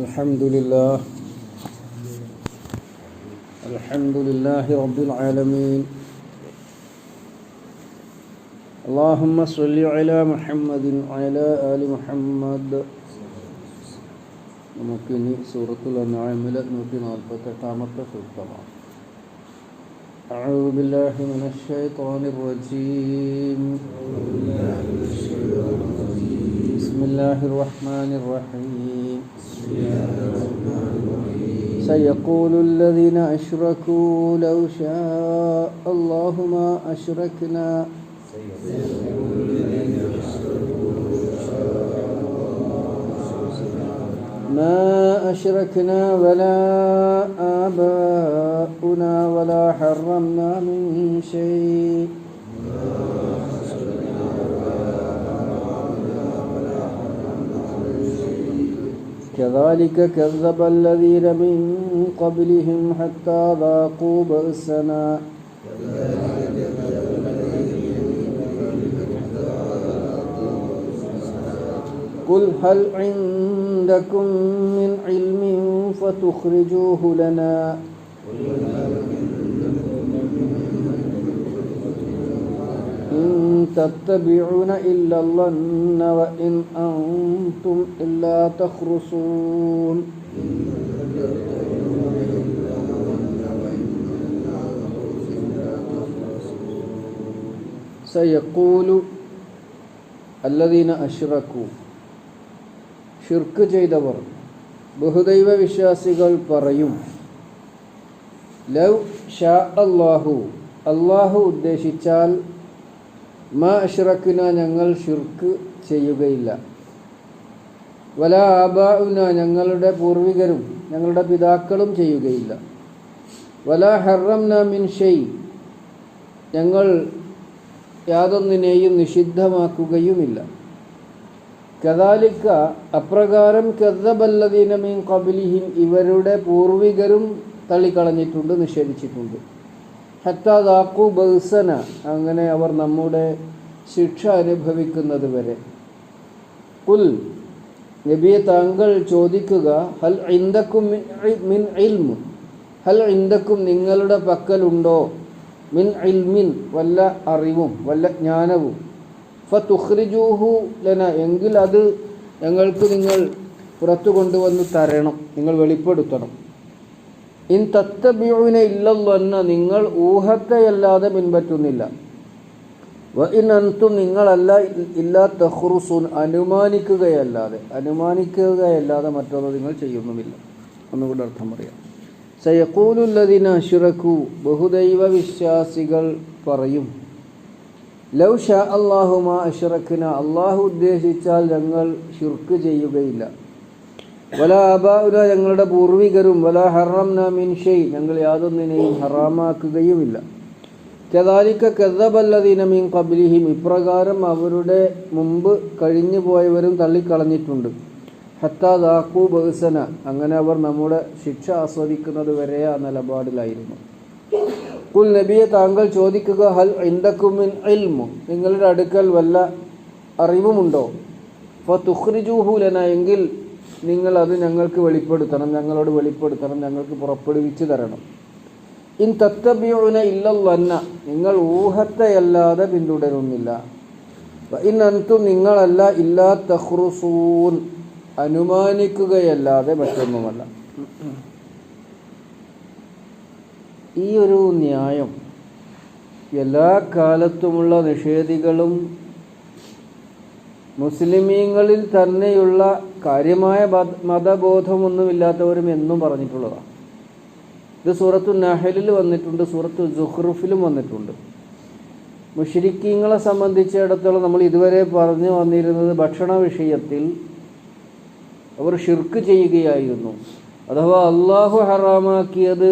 الحمد لله الحمد لله رب العالمين اللهم صل على محمد وعلى آل محمد നമുക്കിനി സൂറത്തുൽ അൻആമിൽ നൂറ്റി നാൽപ്പത്തെട്ടാമത്തെ സൂക്തമാണ് أعوذ بالله من الشيطان الرجيم بسم الله الرحمن الرحيم. سيقول الذين أشركوا لو شاء الله ما أشركنا. ما أشركنا ولا آباؤنا ولا حرمنا من شيء. كذلك كذب الذين من قبلهم حتى ذاقوا بأسنا. قل هل عندكم من علم فتخرجوه لنا؟ إن تتبعون إلا الظن وإن أنتم إلا تخرصون سيقول الذين أشركوا ഷിർക്ക് ചെയ്തവർ ബഹുദൈവ വിശ്വാസികൾ പറയും ലവ് ഷാ അള്ളാഹു അള്ളാഹു ഉദ്ദേശിച്ചാൽ മാ ഞങ്ങൾ ഷിർക്ക് ചെയ്യുകയില്ല. വല ആബാഉന ഞങ്ങളുടെ പൂർവികരും ഞങ്ങളുടെ പിതാക്കളും ചെയ്യുകയില്ല. വല ഹറംന മിൻ ഷെയ് ഞങ്ങൾ യാതൊന്നിനെയും നിഷിദ്ധമാക്കുകയുമില്ല. കദാലിക്ക അപ്രകാരം കദ്ദബല്ലദീന മീൻ കബിലിഹിം ഇവരുടെ പൂർവികരും തള്ളിക്കളഞ്ഞിട്ടുണ്ട് നിഷേധിച്ചിട്ടുണ്ട്. ഹത്താദാക്കു ബഹ്സന അങ്ങനെ അവർ നമ്മുടെ ശിക്ഷ അനുഭവിക്കുന്നത് വരെ. കുൽ നബിയെ താങ്കൾ ചോദിക്കുക ഹൽ ഇന്ദക്കും മിൻ ഇൽമു? ഹൽ ഇന്ദക്കും നിങ്ങളുടെ പക്കലുണ്ടോ? മിൻ ഇൽമിൻ വല്ല അറിവും വല്ല ജ്ഞാനവും. ഫതുഖ്രിജൂഹു ലന എങ്കിൽ അത് ഞങ്ങൾക്ക് നിങ്ങൾ പുറത്തു കൊണ്ടുവന്ന് തരണം നിങ്ങൾ വെളിപ്പെടുത്തണം. ഇൻ തത്തബിയുവിന എന്ന് നിങ്ങൾ ഊഹത്തെയല്ലാതെ പിൻപറ്റുന്നില്ല. വ ഇൻ അൻതും നിങ്ങളല്ല ഇല്ലാ തഹ്റുസൂൻ അനുമാനിക്കുകയല്ലാതെ അനുമാനിക്കുകയല്ലാതെ മറ്റൊന്ന് നിങ്ങൾ ചെയ്യുന്നുമില്ല. ഒന്നുകൂടെ അർത്ഥം പറയാം. സയക്കൂലുല്ലതിന അഷുറക്കു ബഹുദൈവ വിശ്വാസികൾ പറയും ലൗ ഷാ അള്ളാഹുമാ അഷറക്കിന അള്ളാഹു ഉദ്ദേശിച്ചാൽ ഞങ്ങൾ ഷിർക്ക് ചെയ്യുകയില്ല. വല അബാഉല ഞങ്ങളുടെ പൂർവികരും വല ഹറം മിൻ ഷെയ് ഞങ്ങൾ യാതൊന്നിനെയും ഹറാമാക്കുകയുമില്ല. കദാലിക്ക കദബല്ലദീന മീൻ കബിലിഹിം ഇപ്രകാരം അവരുടെ മുമ്പ് കഴിഞ്ഞു പോയവരും തള്ളിക്കളഞ്ഞിട്ടുണ്ട്. ഹത്താ ദാക്കൂ ബഹുസന അങ്ങനെ അവർ നമ്മുടെ ശിക്ഷ ആസ്വദിക്കുന്നത് വരെ ആ നിലപാടിലായിരുന്നു. കുൽ നബിയെ താങ്കൾ ചോദിക്കുക ഹൽ ഇന്ദക്കുമിൻ ഇൽമു നിങ്ങളുടെ അടുക്കൽ വല്ല അറിവുമുണ്ടോ? ഫ തുഹ്രിജൂഹുലന എങ്കിൽ നിങ്ങൾ അത് ഞങ്ങൾക്ക് വെളിപ്പെടുത്തണം ഞങ്ങളോട് വെളിപ്പെടുത്തണം ഞങ്ങൾക്ക് പുറപ്പെടുവിച്ചു തരണം. ഇൻ തത്തബ്യൂന ഇല്ലല്ലന്ന നിങ്ങൾ ഊഹത്തെയല്ലാതെ പിന്തുടരുന്നില്ല. ഇൻ അൻതും നിങ്ങളല്ല ഇല്ലാ തഹ്റുസൂൻ അനുമാനിക്കുകയല്ലാതെ മറ്റൊന്നുമല്ല. ഈ ഒരു ന്യായം എല്ലാ കാലത്തുമുള്ള നിഷേധികളും മുസ്ലിമീങ്ങളിൽ തന്നെയുള്ള കാര്യമായ മതബോധമൊന്നുമില്ലാത്തവരും എന്നും പറഞ്ഞിട്ടുള്ളതാണ്. ഇത് സൂറത്തു നഹലിൽ വന്നിട്ടുണ്ട് സൂറത്തു ജുഹ്റുഫിലും വന്നിട്ടുണ്ട്. മുഷരിക്കീങ്ങളെ സംബന്ധിച്ചിടത്തോളം നമ്മൾ ഇതുവരെ പറഞ്ഞു വന്നിരുന്നത് ഭക്ഷണ വിഷയത്തിൽ അവർ ഷിർക്ക് ചെയ്യുകയായിരുന്നു. അഥവാ അള്ളാഹു ഹറാമാക്കിയത്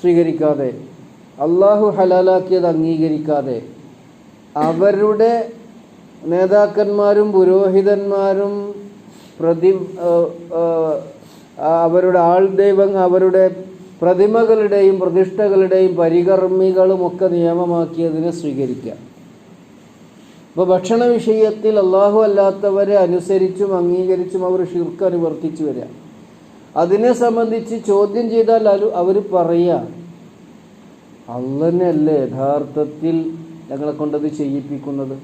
സ്വീകരിക്കാതെ അള്ളാഹു ഹലാലാക്കിയത് അംഗീകരിക്കാതെ അവരുടെ നേതാക്കന്മാരും പുരോഹിതന്മാരും പ്രതി അവരുടെ ആൾ ദൈവങ്ങൾ അവരുടെ പ്രതിമകളുടെയും പ്രതിഷ്ഠകളുടെയും പരികർമ്മികളും ഒക്കെ നിയമമാക്കിയതിനെ സ്വീകരിക്കാം അപ്പോൾ ഭക്ഷണ വിഷയത്തിൽ അള്ളാഹു അല്ലാത്തവരെ അനുസരിച്ചും അംഗീകരിച്ചും അവർ ഷിർക്ക് അനുവർത്തിച്ചു വരിക. അതിനെ സംബന്ധിച്ച് ചോദ്യം ചെയ്താൽ അവർ പറയാം അള്ളനല്ലേ യഥാർത്ഥത്തിൽ ഞങ്ങളെ കൊണ്ടത് ചെയ്യിപ്പിക്കുന്നത്?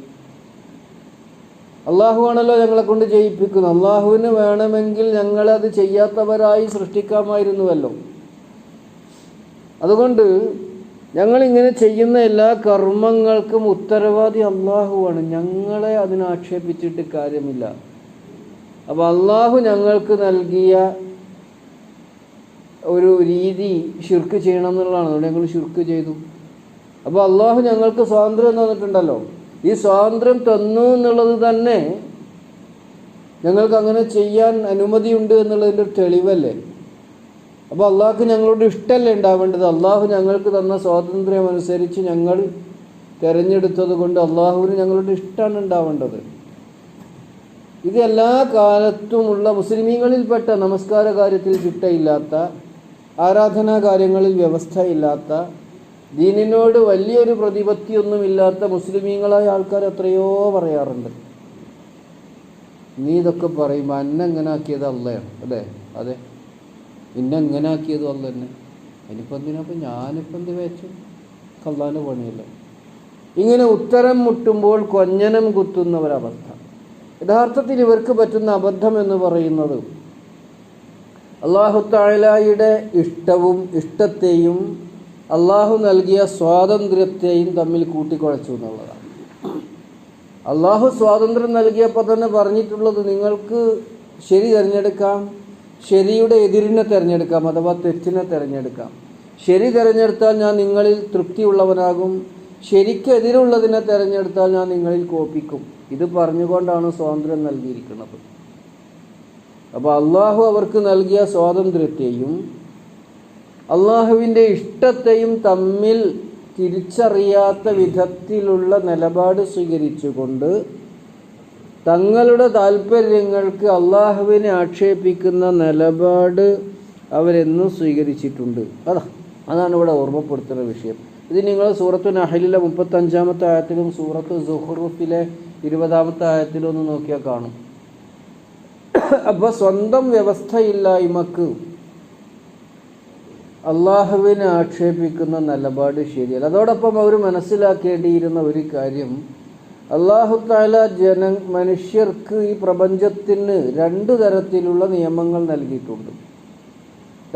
അള്ളാഹു ആണല്ലോ ഞങ്ങളെ കൊണ്ട് ചെയ്യിപ്പിക്കുന്നത്. അള്ളാഹുവിന് വേണമെങ്കിൽ ഞങ്ങളത് ചെയ്യാത്തവരായി സൃഷ്ടിക്കാമായിരുന്നുവല്ലോ. അതുകൊണ്ട് ഞങ്ങൾ ഞങ്ങളിങ്ങനെ ചെയ്യുന്ന എല്ലാ കർമ്മങ്ങൾക്കും ഉത്തരവാദി അള്ളാഹുവാണ്. ഞങ്ങളെ അതിനാക്ഷേപിച്ചിട്ട് കാര്യമില്ല. അപ്പോൾ അള്ളാഹു ഞങ്ങൾക്ക് നൽകിയ ഒരു രീതി ഷിർക്ക് ചെയ്യണം എന്നുള്ളതാണ്. അതുകൊണ്ട് ഞങ്ങൾ ഷിർക്ക് ചെയ്തു. അപ്പോൾ അള്ളാഹു ഞങ്ങൾക്ക് സ്വാതന്ത്ര്യം തന്നിട്ടുണ്ടല്ലോ. ഈ സ്വാതന്ത്ര്യം തന്നു എന്നുള്ളത് തന്നെ ഞങ്ങൾക്ക് അങ്ങനെ ചെയ്യാൻ അനുമതിയുണ്ട് എന്നുള്ളതിന്റെ തെളിവല്ലേ? അപ്പോൾ അള്ളാഹ്ക്ക് ഞങ്ങളോട് ഇഷ്ടമല്ലേ ഉണ്ടാവേണ്ടത്? അള്ളാഹു ഞങ്ങൾക്ക് തന്ന സ്വാതന്ത്ര്യം അനുസരിച്ച് ഞങ്ങൾ തിരഞ്ഞെടുത്തത് കൊണ്ട് അള്ളാഹുവിന് ഞങ്ങളോട് ഇഷ്ടമാണ് ഉണ്ടാവേണ്ടത്. ഇത് എല്ലാ കാലത്തുമുള്ള മുസ്ലിമീങ്ങളിൽപ്പെട്ട നമസ്കാര കാര്യത്തിൽ ചിട്ടയില്ലാത്ത ആരാധനാ കാര്യങ്ങളിൽ വ്യവസ്ഥയില്ലാത്ത ദീനിനോട് വലിയൊരു പ്രതിപത്തിയൊന്നുമില്ലാത്ത മുസ്ലിമീങ്ങളായ ആൾക്കാർ എത്രയോ പറയാറുണ്ട്. നീ ഇതൊക്കെ പറയുമ്പോൾ അന്നെ എങ്ങനെ ആക്കിയത് അള്ളയാണ് അല്ലേ അതെ. ഇന്നെ എങ്ങനെ ആക്കിയതും അല്ല തന്നെ ഇനിയിപ്പോൾ എന്തിനപ്പം ഞാനിപ്പോൾ എന്ത് വെച്ചു കള്ളാന്റെ പണിയല്ല? ഇങ്ങനെ ഉത്തരം മുട്ടുമ്പോൾ കൊഞ്ഞനം കുത്തുന്ന ഒരബദ്ധം യഥാർത്ഥത്തിൽ ഇവർക്ക് പറ്റുന്ന അബദ്ധം എന്ന് പറയുന്നത് അള്ളാഹു താഴലായുടെ ഇഷ്ടവും ഇഷ്ടത്തെയും അള്ളാഹു നൽകിയ സ്വാതന്ത്ര്യത്തെയും തമ്മിൽ കൂട്ടിക്കുഴച്ചു എന്നുള്ളതാണ്. അള്ളാഹു സ്വാതന്ത്ര്യം നൽകിയപ്പോൾ തന്നെ പറഞ്ഞിട്ടുള്ളത് നിങ്ങൾക്ക് ശരി തിരഞ്ഞെടുക്കാം ശരിയുടെ എതിരിനെ തിരഞ്ഞെടുക്കാം അഥവാ തെറ്റിനെ തിരഞ്ഞെടുക്കാം. ശരി തിരഞ്ഞെടുത്താൽ ഞാൻ നിങ്ങളിൽ തൃപ്തിയുള്ളവനാകും ശരിക്കെതിരുള്ളതിനെ തിരഞ്ഞെടുത്താൽ ഞാൻ നിങ്ങളിൽ കോപ്പിക്കും ഇത് പറഞ്ഞുകൊണ്ടാണ് സ്വാതന്ത്ര്യം നൽകിയിരിക്കുന്നത്. അപ്പോൾ അള്ളാഹു അവർക്ക് നൽകിയ സ്വാതന്ത്ര്യത്തെയും അള്ളാഹുവിന്റെ ഇഷ്ടത്തെയും തമ്മിൽ തിരിച്ചറിയാത്ത വിധത്തിലുള്ള നിലപാട് സ്വീകരിച്ചുകൊണ്ട് തങ്ങളുടെ താല്പര്യങ്ങൾക്ക് അള്ളാഹുവിനെ ആക്ഷേപിക്കുന്ന നിലപാട് അവരെന്നും സ്വീകരിച്ചിട്ടുണ്ട്. അതാ അതാണ് ഇവിടെ ഓർമ്മപ്പെടുത്തുന്ന വിഷയം. ഇത് നിങ്ങൾ സൂറത്തു നഹലിലെ മുപ്പത്തഞ്ചാമത്തെ ആയത്തിലും സൂറത്ത് സുഹ്റുഫിലെ ഇരുപതാമത്തെ ആയത്തിലും ഒന്ന് നോക്കിയാൽ കാണും. അപ്പോൾ സ്വന്തം വ്യവസ്ഥയില്ലായ്മക്ക് അള്ളാഹുവിനെ ആക്ഷേപിക്കുന്ന നിലപാട് ശരിയല്ല. അതോടൊപ്പം അവർ മനസ്സിലാക്കേണ്ടിയിരുന്ന ഒരു കാര്യം അള്ളാഹു താല ജന മനുഷ്യർക്ക് ഈ പ്രപഞ്ചത്തിന് രണ്ട് തരത്തിലുള്ള നിയമങ്ങൾ നൽകിയിട്ടുണ്ട്.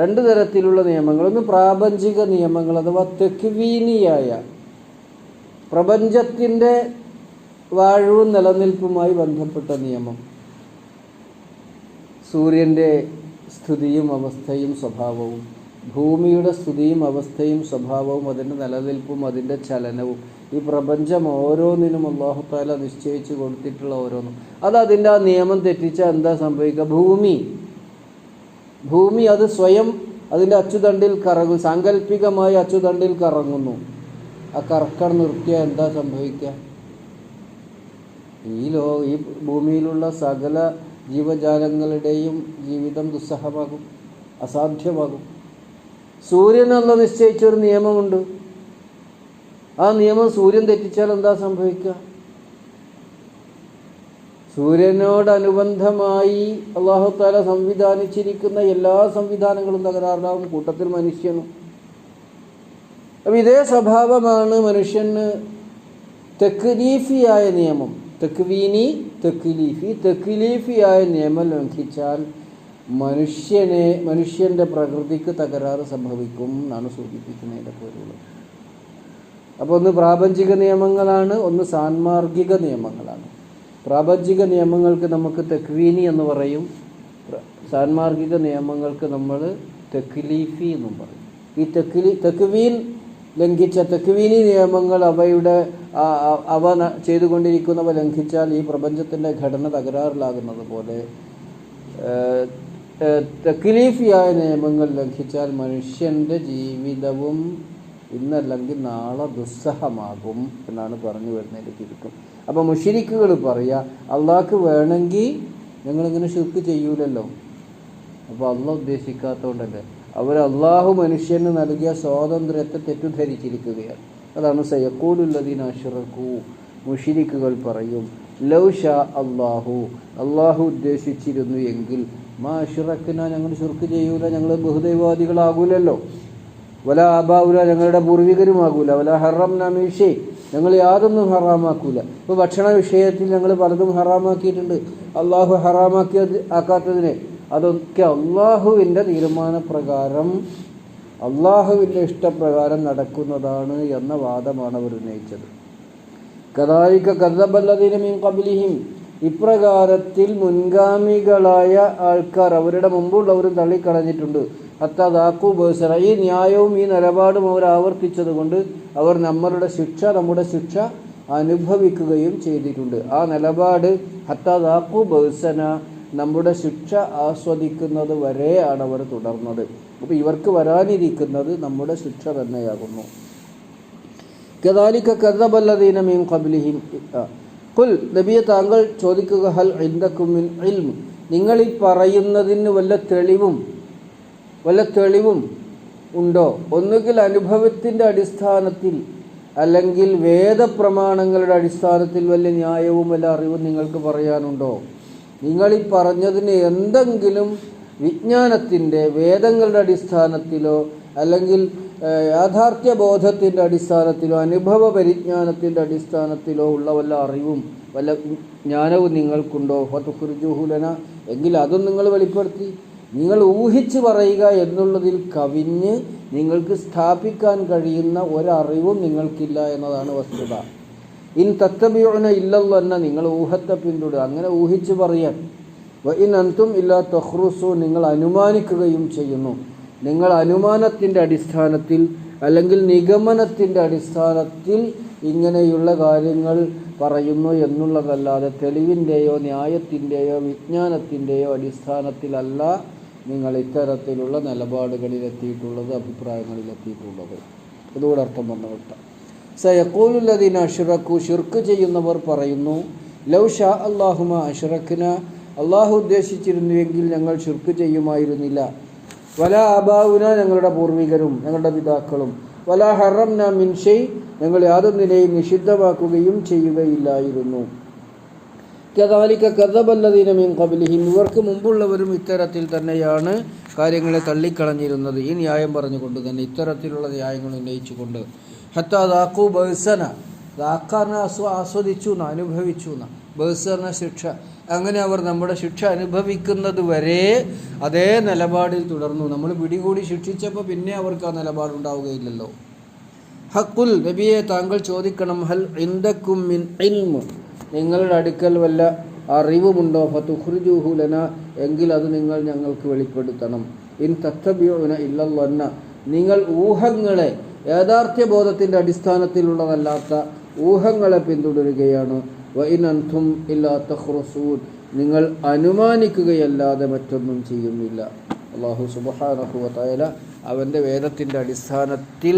രണ്ട് തരത്തിലുള്ള നിയമങ്ങൾ. ഒന്ന് പ്രാപഞ്ചിക നിയമങ്ങൾ അഥവാ തെക്വീനിയായ പ്രപഞ്ചത്തിന്റെ വാഴവും നിലനിൽപ്പുമായി ബന്ധപ്പെട്ട നിയമം. സൂര്യന്റെ സ്ഥിതിയും അവസ്ഥയും സ്വഭാവവും. ഭൂമിയുടെ സ്ഥിതിയും അവസ്ഥയും സ്വഭാവവും അതിന്റെ നിലനിൽപ്പും അതിന്റെ ചലനവും ഈ പ്രപഞ്ചം ഓരോന്നിനും അള്ളാഹുത്താല നിശ്ചയിച്ചു കൊടുത്തിട്ടുള്ള ഓരോന്നും. അത് അതിന്റെ ആ നിയമം തെറ്റിച്ചാൽ എന്താ സംഭവിക്കുക? ഭൂമി. ഭൂമി അത് സ്വയം അതിന്റെ അച്ചുതണ്ടിൽ കറങ്ങും സാങ്കല്പികമായി അച്ചുതണ്ടിൽ കറങ്ങുന്നു. ആ കറക്കം നിർത്തിയാൽ എന്താ സംഭവിക്കുക? ഈ ലോ ഈ ഭൂമിയിലുള്ള സകല ജീവജാലങ്ങളുടെയും ജീവിതം ദുസ്സഹമാകും അസാധ്യമാകും. സൂര്യനെന്ന് നിശ്ചയിച്ചൊരു നിയമമുണ്ട്. ആ നിയമം സൂര്യൻ തെറ്റിച്ചാൽ എന്താ സംഭവിക്കുക? സൂര്യനോടനുബന്ധമായി അള്ളാഹുത്താല സംവിധാനിച്ചിരിക്കുന്ന എല്ലാ സംവിധാനങ്ങളും തകരാറിലാവും. കൂട്ടത്തിൽ മനുഷ്യനും. അപ്പം ഇതേ സ്വഭാവമാണ് മനുഷ്യന് തെക്ലീഫിയായ നിയമം. തെക്വീനി തെക്ലീഫി തെക്ലീഫിയായ നിയമം ലംഘിച്ചാൽ മനുഷ്യനെ മനുഷ്യന്റെ പ്രകൃതിക്ക് തകരാറ് സംഭവിക്കും എന്നാണ് സൂചിപ്പിക്കുന്നതിന്റെ പൊരുൾ അപ്പോൾ ഒന്ന് പ്രാപഞ്ചിക നിയമങ്ങളാണ് ഒന്ന് സാൻമാർഗിക നിയമങ്ങളാണ്. പ്രാപഞ്ചിക നിയമങ്ങൾക്ക് നമുക്ക് തെക്വീനി എന്ന് പറയും. സാൻമാർഗിക നിയമങ്ങൾക്ക് നമ്മൾ തെക്ലീഫി എന്നും പറയും. ഈ തെക്ലി തെക്വീൻ ലംഘിച്ച തെക്വീനി നിയമങ്ങൾ അവയുടെ അവ ചെയ്തുകൊണ്ടിരിക്കുന്നവ ലംഘിച്ചാൽ ഈ പ്രപഞ്ചത്തിന്റെ ഘടന തകരാറിലാകുന്നത് പോലെ തെക്ലീഫിയായ നിയമങ്ങൾ ലംഘിച്ചാൽ മനുഷ്യന്റെ ജീവിതവും ഇന്നല്ലെങ്കിൽ നാളെ ദുസ്സഹമാകും എന്നാണ് പറഞ്ഞു വരുന്നതിന്റെ ചുരുക്കം. അപ്പോൾ മുഷിരിക്കുകൾ പറയുക അള്ളാഹ്ക്ക് വേണമെങ്കിൽ ഞങ്ങളിങ്ങനെ ഷിർക്ക് ചെയ്യൂലല്ലോ. അപ്പോൾ അള്ളാഹ് ഉദ്ദേശിക്കാത്തതുകൊണ്ടല്ലേ അവർ അള്ളാഹു മനുഷ്യന് നൽകിയ സ്വാതന്ത്ര്യത്തെ തെറ്റിദ്ധരിച്ചിരിക്കുകയാണ്. അതാണ് സയ്യക്കൂടുള്ളതിനാശ്രക്കൂ മുഷിരിക്കുകൾ പറയും ലൗ ഷാ അള്ളാഹു അള്ളാഹു ഉദ്ദേശിച്ചിരുന്നു എങ്കിൽ മാ ഷിറക്കിന ഞങ്ങൾ ഷിർക്ക് ചെയ്യൂല ഞങ്ങൾ ബഹുദൈവാദികളാകൂലല്ലോ. വല ആബാവുല ഞങ്ങളുടെ പൂർവികരുമാകൂല. വല ഹറം നമീഷേ ഞങ്ങൾ യാതൊന്നും ഹറാമാക്കൂല. ഇപ്പോൾ ഭക്ഷണ വിഷയത്തിൽ ഞങ്ങൾ പലതും ഹറാമാക്കിയിട്ടുണ്ട്. അള്ളാഹു ഹറാമാക്കിയ ആക്കാത്തതിനെ അതൊക്കെ അള്ളാഹുവിന്റെ തീരുമാനപ്രകാരം അള്ളാഹുവിന്റെ ഇഷ്ടപ്രകാരം നടക്കുന്നതാണ് എന്ന വാദമാണ് അവർ ഉന്നയിച്ചത്. കബിലിഹിം ഇപ്രകാരത്തിൽ മുൻഗാമികളായ ആൾക്കാർ അവരുടെ മുമ്പുള്ളവരും തള്ളിക്കളഞ്ഞിട്ടുണ്ട്. അത്താദാക്കു ബേസറ ഈ ന്യായവും ഈ നിലപാടും അവർ ആവർത്തിച്ചതുകൊണ്ട് അവർ നമ്മളുടെ ശിക്ഷ നമ്മുടെ ശിക്ഷ അനുഭവിക്കുകയും ചെയ്തിട്ടുണ്ട്. ആ നിലപാട് ഹത്താദാക്കു ബേസന നമ്മുടെ ശിക്ഷ ആസ്വദിക്കുന്നത് വരെയാണ് അവർ തുടർന്നത്. അപ്പോൾ ഇവർക്ക് വരാനിരിക്കുന്നത് നമ്മുടെ ശിക്ഷ തന്നെയാകുന്നു. കദാലിക്ക കദബല്ലദീന മീൻ ഖബ്ലിഹിം. കുൽ നബിയെ താങ്കൾ ചോദിക്കുക ഹൽ ഇന്ദക്കും മിൻ ഇൽം? നിങ്ങൾ ഈ പറയുന്നതിന് വല്ല തെളിവും വല്ല തെളിവും ഉണ്ടോ? ഒന്നുകിൽ അനുഭവത്തിന്റെ അടിസ്ഥാനത്തിൽ അല്ലെങ്കിൽ വേദപ്രമാണങ്ങളുടെ അടിസ്ഥാനത്തിൽ വല്ല ന്യായവും വല്ല അറിവും നിങ്ങൾക്ക് പറയാനുണ്ടോ? നിങ്ങൾ ഈ പറഞ്ഞതിന് എന്തെങ്കിലും വിജ്ഞാനത്തിന്റെ വേദങ്ങളുടെ അടിസ്ഥാനത്തിലോ അല്ലെങ്കിൽ ഏഹ്, യാഥാർത്ഥ്യ ബോധത്തിന്റെ അടിസ്ഥാനത്തിലോ അനുഭവ പരിജ്ഞാനത്തിന്റെ അടിസ്ഥാനത്തിലോ ഉള്ള വല്ല അറിവും വല്ല ജ്ഞാനവും നിങ്ങൾക്കുണ്ടോ? ഫതുഹുർജുഹുലന എങ്കിൽ അതും നിങ്ങൾ വെളിപ്പെടുത്തി. നിങ്ങൾ ഊഹിച്ച് പറയുക എന്നുള്ളതിൽ കവിഞ്ഞ് നിങ്ങൾക്ക് സ്ഥാപിക്കാൻ കഴിയുന്ന ഒരറിവും നിങ്ങൾക്കില്ല എന്നതാണ് വസ്തുത. ഇൻ തത്തബിയോന ഇല്ലല്ലോ എന്ന നിങ്ങൾ ഊഹത്തെ പിന്തുടരുക അങ്ങനെ ഊഹിച്ച് പറയാൻ. ഇൻ അന്തും ഇല്ലാ തഹ്റുസു നിങ്ങൾ അനുമാനിക്കുകയും ചെയ്യുന്നു. നിങ്ങൾ അനുമാനത്തിന്റെ അടിസ്ഥാനത്തിൽ അല്ലെങ്കിൽ നിഗമനത്തിന്റെ അടിസ്ഥാനത്തിൽ ഇങ്ങനെയുള്ള കാര്യങ്ങൾ പറയുന്നു എന്നുള്ളതല്ലാതെ തെളിവിന്റെയോ ന്യായത്തിന്റെയോ വിജ്ഞാനത്തിന്റെയോ അടിസ്ഥാനത്തിലല്ല നിങ്ങൾ ഇത്തരത്തിലുള്ള നിലപാടുകളിലെത്തിയിട്ടുള്ളത് അഭിപ്രായങ്ങളിലെത്തിയിട്ടുള്ളത്. ഇതുകൂടെ അർത്ഥം വന്നു വിട്ട സയക്കോലുള്ളതിന് അഷുറക്കു ഷിർക്ക് ചെയ്യുന്നവർ പറയുന്നു ലൗ ഷാ അള്ളാഹുമ അഷുറക്കിന അള്ളാഹു ഉദ്ദേശിച്ചിരുന്നുവെങ്കിൽ ഞങ്ങൾ ഷിർക്ക് ചെയ്യുമായിരുന്നില്ല. വല അബാവുന ഞങ്ങളുടെ പൂർവികരും ഞങ്ങളുടെ പിതാക്കളും. വല ഹറംന മിൻഷൈ ഞങ്ങൾ യാതൊന്നിനെയും നിഷിദ്ധമാക്കുകയും ചെയ്യുകയില്ലായിരുന്നു. കഥാലിക്ക കഥബല്ലതീന മീൻ കബിലിഹിം ഇവർക്ക് മുമ്പുള്ളവരും ഇത്തരത്തിൽ തന്നെയാണ് കാര്യങ്ങളെ തള്ളിക്കളഞ്ഞിരുന്നത്. ഈ ന്യായം പറഞ്ഞുകൊണ്ട് തന്നെ ഇത്തരത്തിലുള്ള ന്യായങ്ങൾ ഉന്നയിച്ചുകൊണ്ട്. ഹത്താ ദാക്കു ബഹ്സന ദാക്കാറിനെ ആസ്വ ആസ്വദിച്ചു എന്ന് അനുഭവിച്ചു എന്ന് ബഹ്സറിന ശിക്ഷ. അങ്ങനെ അവർ നമ്മുടെ ശിക്ഷ അനുഭവിക്കുന്നത് വരെ അതേ നിലപാടിൽ തുടർന്നു. നമ്മൾ പിടികൂടി ശിക്ഷിച്ചപ്പോൾ പിന്നെ അവർക്ക് ആ നിലപാടുണ്ടാവുകയില്ലല്ലോ ഹക്കുൽ നബിയെ താങ്കൾ ചോദിക്കണം ഹൽ ഇന്ദക്കും മിൻ ഇൽമു? നിങ്ങളുടെ അടുക്കൽ വല്ല അറിവുമുണ്ടോ? ഫതുഹ്റുജുഹുലന എങ്കിൽ അത് നിങ്ങൾ ഞങ്ങൾക്ക് വെളിപ്പെടുത്തണം. ഇൻ തത്തബിയുന ഇല്ലല്ലന്ന നിങ്ങൾ ഊഹങ്ങളെ യാഥാർത്ഥ്യ ബോധത്തിന്റെ അടിസ്ഥാനത്തിലുള്ളതല്ലാത്ത ഊഹങ്ങളെ പിന്തുടരുകയാണ്. വ ഇല്ലാത്ത ഹ്രസൂൻ നിങ്ങൾ അനുമാനിക്കുകയല്ലാതെ മറ്റൊന്നും ചെയ്യുന്നില്ല. അള്ളാഹു സുബഹാനഹുവ വതആല അവന്റെ വേദത്തിന്റെ അടിസ്ഥാനത്തിൽ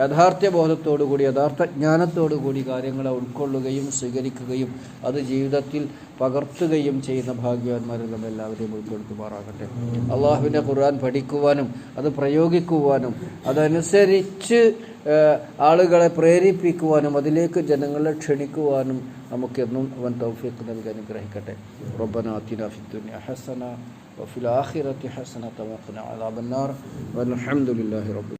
യാഥാർത്ഥ്യ ബോധത്തോടുകൂടി യഥാർത്ഥ ജ്ഞാനത്തോടുകൂടി കാര്യങ്ങളെ ഉൾക്കൊള്ളുകയും സ്വീകരിക്കുകയും അത് ജീവിതത്തിൽ പകർത്തുകയും ചെയ്യുന്ന ഭാഗ്യവാന്മാരിൽ നമ്മൾ എല്ലാവരെയും ഉൾപ്പെടുത്തുമാറാകട്ടെ. അള്ളാഹുവിന്റെ ഖുർആൻ പഠിക്കുവാനും അത് പ്രയോഗിക്കുവാനും അതനുസരിച്ച് ആളുകളെ പ്രേരിപ്പിക്കുവാനും അതിലേക്ക് ജനങ്ങളെ ക്ഷണിക്കുവാനും നമുക്കെന്നും അവൻ തൗഫീഖ് നൽകി അനുഗ്രഹിക്കട്ടെ. റബ്ബന അതിന ഫിദ്ദുനിയ ഹസന وفي الآخرة حسنة وقنا عذاب النار. والحمد لله رب